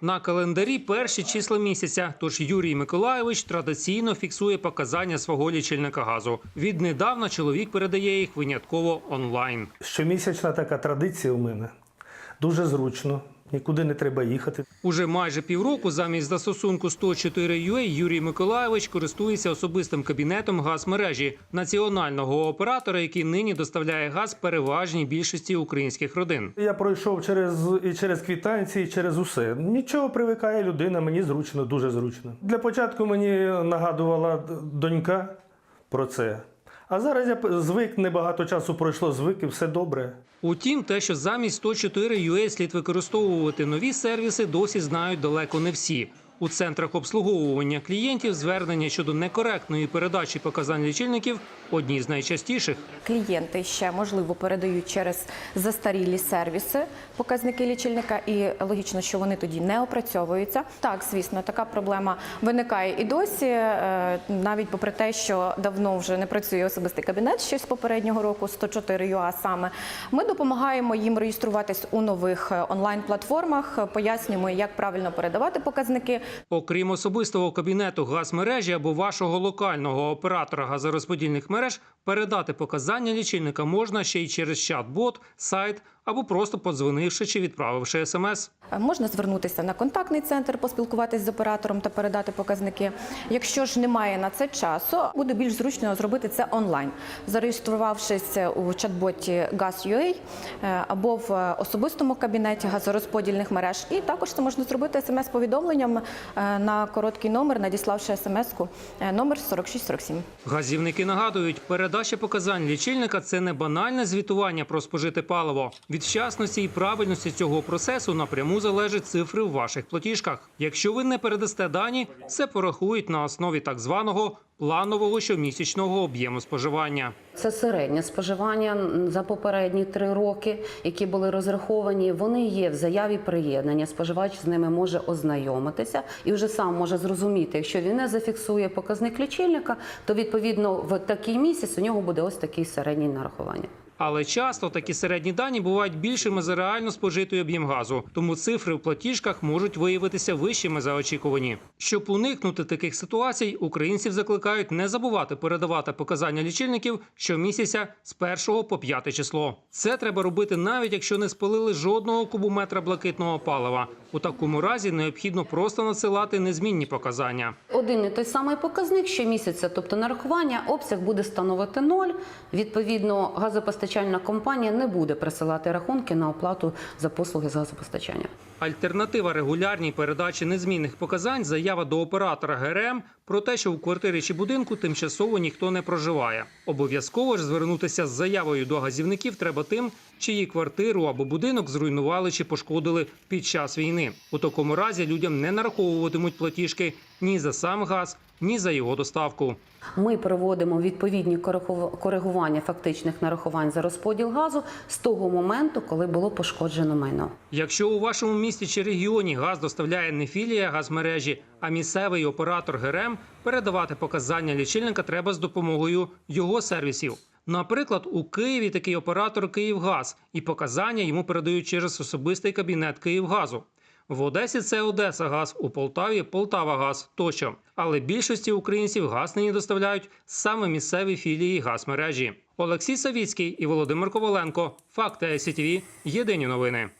На календарі перші числа місяця. Тож Юрій Миколаєвич традиційно фіксує показання свого лічильника газу. Віднедавна чоловік передає їх винятково онлайн. Щомісячна така традиція у мене. Дуже зручно, нікуди не треба їхати. Уже майже півроку замість застосунку 104 UA Юрій Миколайович користується особистим кабінетом газмережі національного оператора, який нині доставляє газ переважній більшості українських родин. Я пройшов через і через квітанції, і через усе. Нічого привикає людина, мені зручно, дуже зручно. Для початку мені нагадувала донька про це. А зараз я звик, небагато часу пройшло, звик і все добре. Утім, те, що замість 104 UA слід використовувати нові сервіси, досі знають далеко не всі. У центрах обслуговування клієнтів звернення щодо некоректної передачі показань лічильників одні з найчастіших. Клієнти ще можливо передають через застарілі сервіси показники лічильника, і логічно, що вони тоді не опрацьовуються. Так, звісно, така проблема виникає і досі, е, навіть попри те, що давно вже не працює особистий кабінет ще з попереднього року, 104 ЮА саме. Ми допомагаємо їм реєструватись у нових е, онлайн-платформах, пояснюємо, як правильно передавати показники. Окрім особистого кабінету газмережі або вашого локального оператора газорозподільних мереж, передати показання лічильника можна ще й через чат-бот, сайт або просто подзвонивши чи відправивши смс. Е, Можна звернутися на контактний центр, поспілкуватись з оператором та передати показники. Якщо ж немає на це часу, буде більш зручно зробити це онлайн, зареєструвавшись у чат-боті Gas.ua е, або в особистому кабінеті газорозподільних мереж. І також це можна зробити смс-повідомленням е, на короткий номер, надіславши смс-ку номер 4647. Газівники нагадують, передача показань лічильника це не банальне звітування про спожите паливо. Від вчасності і правильності цього процесу напряму залежать цифри в ваших платіжках. Якщо ви не передасте дані, це порахують на основі так званого планового щомісячного об'єму споживання. Це середнє споживання за попередні три роки, які були розраховані. Вони є в заяві приєднання. Споживач з ними може ознайомитися і вже сам може зрозуміти, якщо він не зафіксує показник лічильника, то відповідно в такий місяць у нього буде ось такий середній нарахування. Але часто такі середні дані бувають більшими за реально спожитий об'єм газу, тому цифри в платіжках можуть виявитися вищими за очікувані. Щоб уникнути таких ситуацій, українців закликають не забувати передавати показання лічильників щомісяця з 1 по 5 число. Це треба робити навіть якщо не спалили жодного кубометра блакитного палива. У такому разі необхідно просто надсилати незмінні показання. Один і той самий показник щомісяця, тобто нарахування, обсяг буде становити ноль. Відповідно, газопостачальна компанія не буде присилати рахунки на оплату за послуги з газопостачання. Альтернатива регулярній передачі незмінних показань заява до оператора ГРМ про те, що у квартирі чи будинку тимчасово ніхто не проживає. Обов'язково ж звернутися з заявою до газівників треба тим, чиї квартиру або будинок зруйнували чи пошкодили під час війни. У такому разі людям не нараховуватимуть платіжки ні за сам газ, ні за його доставку. Ми проводимо відповідні коригу- коригування фактичних нарахувань за розподіл газу з того моменту, коли було пошкоджено майно. Якщо у вашому місті чи регіоні газ доставляє не філія газмережі, а місцевий оператор ГРМ, передавати показання лічильника треба з допомогою його сервісів. Наприклад, у Києві такий оператор Київгаз, і показання йому передають через особистий кабінет Київгазу. В Одесі це Одеса газ, у Полтаві Полтава газ тощо. Але більшості українців газ нині доставляють саме місцеві філії газмережі. Олексій Савіцький і Володимир Коваленко. Факти СІТВ. Єдині новини.